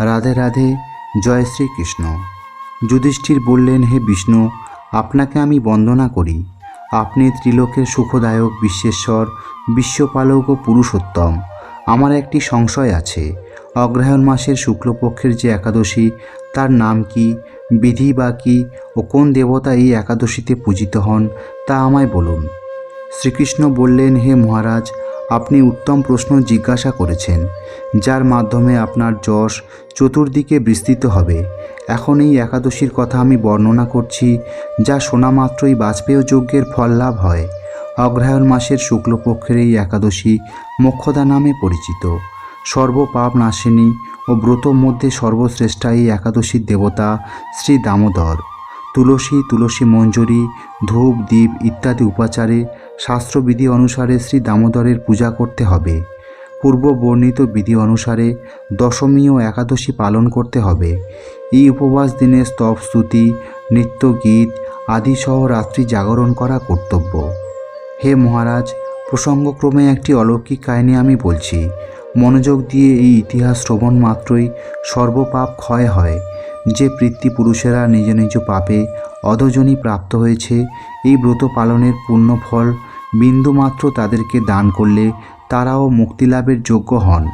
রাধে রাধে, জয় শ্রীকৃষ্ণ। যুধিষ্ঠির বললেন, হে বিষ্ণু, আপনাকে আমি বন্দনা করি। আপনি ত্রিলোকের সুখদায়ক বিশ্বেশ্বর, বিশ্বপালক ও পুরুষোত্তম। আমার একটি সংশয় আছে। অগ্রহায়ণ মাসের শুক্লপক্ষের যে একাদশী, তার নাম কি, বিধি বা কি, ও কোন দেবতা এই একাদশীতে পূজিত হন, তা আমায় বলুন। শ্রীকৃষ্ণ বললেন, হে মহারাজ, আপনি উত্তম প্রশ্ন জিজ্ঞাসা করেছেন, যার মাধ্যমে আপনার যশ চতুর্দিকে বিস্তৃত হবে। এখন এই একাদশীর কথা আমি বর্ণনা করছি, যা শোনা মাত্রই বাজপেয় যজ্ঞের ফল লাভ হয়। অগ্রহায়ণ মাসের শুক্লপক্ষের এই একাদশী মোক্ষদা নামে পরিচিত। সর্বপাপ নাশিনী ও ব্রত মধ্যে সর্বশ্রেষ্ঠা এই একাদশীর দেবতা শ্রী দামোদর। তুলসী তুলসী মঞ্জরি, ধূপ দ্বীপ ইত্যাদি উপাচারে শাস্ত্রবিধি অনুসারে শ্রী দামোদরের পূজা করতে হবে। পূর্ব বর্ণিত বিধি অনুসারে দশমী ও একাদশী পালন করতে হবে। এই উপবাস দিনে স্তব স্তুতি, নৃত্য গীত আদি সহ রাত্রি জাগরণ করা কর্তব্য। হে মহারাজ, প্রসঙ্গক্রমে একটি অলৌকিক কাহিনী আমি বলছি। মনোযোগ দিয়ে এই ইতিহাস শ্রবণ মাত্রই সর্বপাপ ক্ষয় হয়। যে পিতৃপুরুষেরা নিজ নিজ পাপে অধজনী প্রাপ্ত হয়েছে, এই ব্রত পালনের পূর্ণ ফল বিন্দুমাত্র তাদেরকে দান করলে তারাও মুক্তিলাভের যোগ্য হন।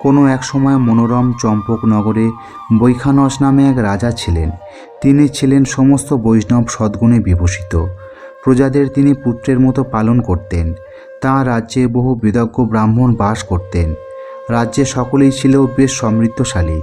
কোনো এক সময় মনোরম চম্পকনগরে বৈখানস নামে এক রাজা ছিলেন। তিনি ছিলেন সমস্ত বৈষ্ণব সদ্গুণে বিভূষিত। প্রজাদের তিনি পুত্রের মতো পালন করতেন। তাঁর রাজ্যে বহু বিদজ্ঞ ব্রাহ্মণ বাস করতেন। রাজ্যে সকলেই ছিল বেশ সমৃদ্ধশালী।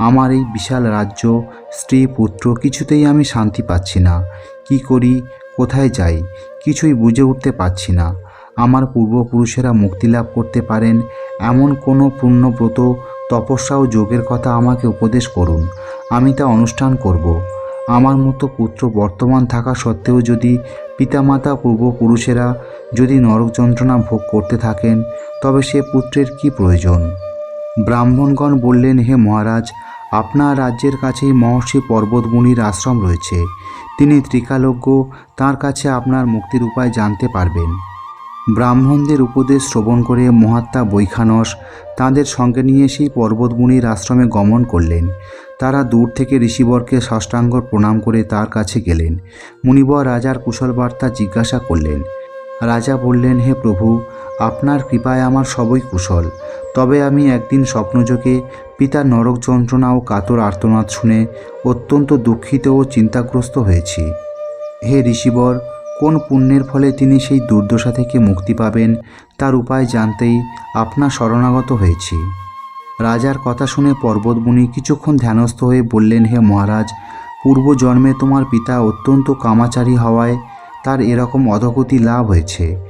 আমার এই বিশাল রাজ্য, স্ত্রী, পুত্র, কিছুতেই আমি শান্তি পাচ্ছি না। কি করি? কোথায় যাই? কিছুই বুঝে উঠতে পারছি না। আমার পূর্বপুরুষেরা মুক্তি লাভ করতে পারেন, এমন কোনো পূর্ণব্রত তপস্যা ও যোগের কথা আমাকে উপদেশ করুন। আমি তা অনুষ্ঠান করব। আমার মতো পুত্র বর্তমান থাকা সত্ত্বেও যদি পিতামাতা, পূর্বপুরুষেরা যদি নরক যন্ত্রণা ভোগ করতে থাকেন, তবে সে পুত্রের কি প্রয়োজন? ব্রাহ্মণগণ বললেন, হে মহারাজ আপনার রাজ্যের কাছেই মহর্ষি পর্বতমুনির আশ্রম রয়েছে। তিনি ত্রিকালজ্ঞ, তার কাছে আপনার মুক্তির উপায় জানতে পারবেন। ব্রাহ্মণদের উপদেশ শ্রবণ করে মহাত্মা বৈখানস তাদের সঙ্গে নিয়ে সেই পর্বতমুনির আশ্রমে গমন করলেন। তারা দূর থেকে ঋষিবরকে ষষ্ঠাঙ্গ প্রণাম করে তার কাছে গেলেন। মুনিবর রাজার কুশল বার্তা জিজ্ঞাসা করলেন। রাজা বললেন, হে প্রভু আপনার কৃপায় আমার সবই কুশল। তবে আমি একদিন স্বপ্নযোগে পিতার নরক যন্ত্রণা ও কাতর আর্তনাদ শুনে অত্যন্ত দুঃখিত ও চিন্তাগ্রস্ত হয়েছি। হে ঋষিবর, কোন পুণ্যের ফলে তিনি সেই দুর্দশা থেকে মুক্তি পাবেন, তার উপায় জানতেই আপনার শরণাগত হয়েছি। রাজার কথা শুনে পর্বতমুনি কিছুক্ষণ ধ্যানস্থ হয়ে বললেন, হে মহারাজ, পূর্বজন্মে তোমার পিতা অত্যন্ত কামাচারী হওয়ায় তার এরকম অধগতি লাভ হয়েছে।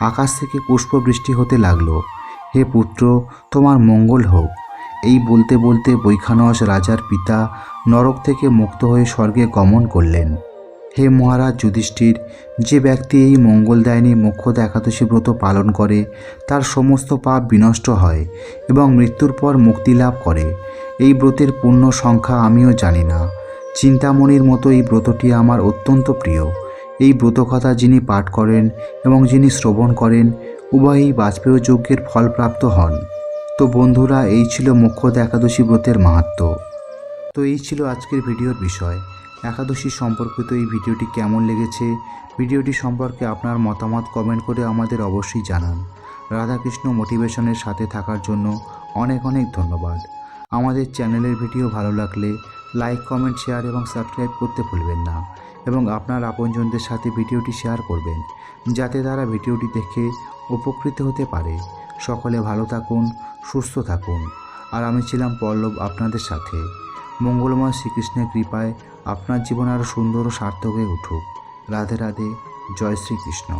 আকাশ থেকে পুষ্পবৃষ্টি হতে লাগল। হে পুত্র, তোমার মঙ্গল হোক। এই বলতে বলতে বৈখানস রাজার পিতা নরক থেকে মুক্ত হয়ে স্বর্গে গমন করলেন। হে মহারাজ যুধিষ্ঠির, যে ব্যক্তি এই মঙ্গলদায়িনী মোক্ষদ একাদশী ব্রত পালন করে, তার সমস্ত পাপ বিনষ্ট হয় এবং মৃত্যুর পর মুক্তি লাভ করে। এই ব্রতের পূর্ণ সংখ্যা আমিও জানি না। চিন্তামণির মতো এই ব্রতটি আমার অত্যন্ত প্রিয়। এই ব্রতকথা যিনি পাঠ করেন এবং যিনি শ্রবণ করেন, উভয়ই বাজপেয় যজ্ঞের ফলপ্রাপ্ত হন। তো বন্ধুরা, এই ছিল মুখ্যত একাদশী ব্রতের মাহাত্ম্য তো এই ছিল আজকের ভিডিওর বিষয়। একাদশী সম্পর্কিত এই ভিডিওটি কেমন লেগেছে? ভিডিওটি সম্পর্কে আপনার মতামত কমেন্ট করে আমাদের অবশ্যই জানান। রাধাকৃষ্ণ মোটিভেশনের সাথে থাকার জন্য অনেক অনেক ধন্যবাদ। আমাদের চ্যানেলের ভিডিও ভালো লাগলে লাইক, কমেন্ট, শেয়ার এবং সাবস্ক্রাইব করতে ভুলবেন না এবং আপনার আপনজনদের সাথে ভিডিওটি শেয়ার করবেন যাতে তারা ভিডিওটি দেখে উপকৃত হতে পারে। সকলে ভালো থাকুন, সুস্থ থাকুন। আর আমি ছিলাম পল্লব আপনাদের সাথে। মঙ্গলময় শ্রীকৃষ্ণের কৃপায় আপনার জীবন আরও সুন্দর ও সার্থক হয়ে উঠুক। রাধে রাধে, জয় শ্রীকৃষ্ণ।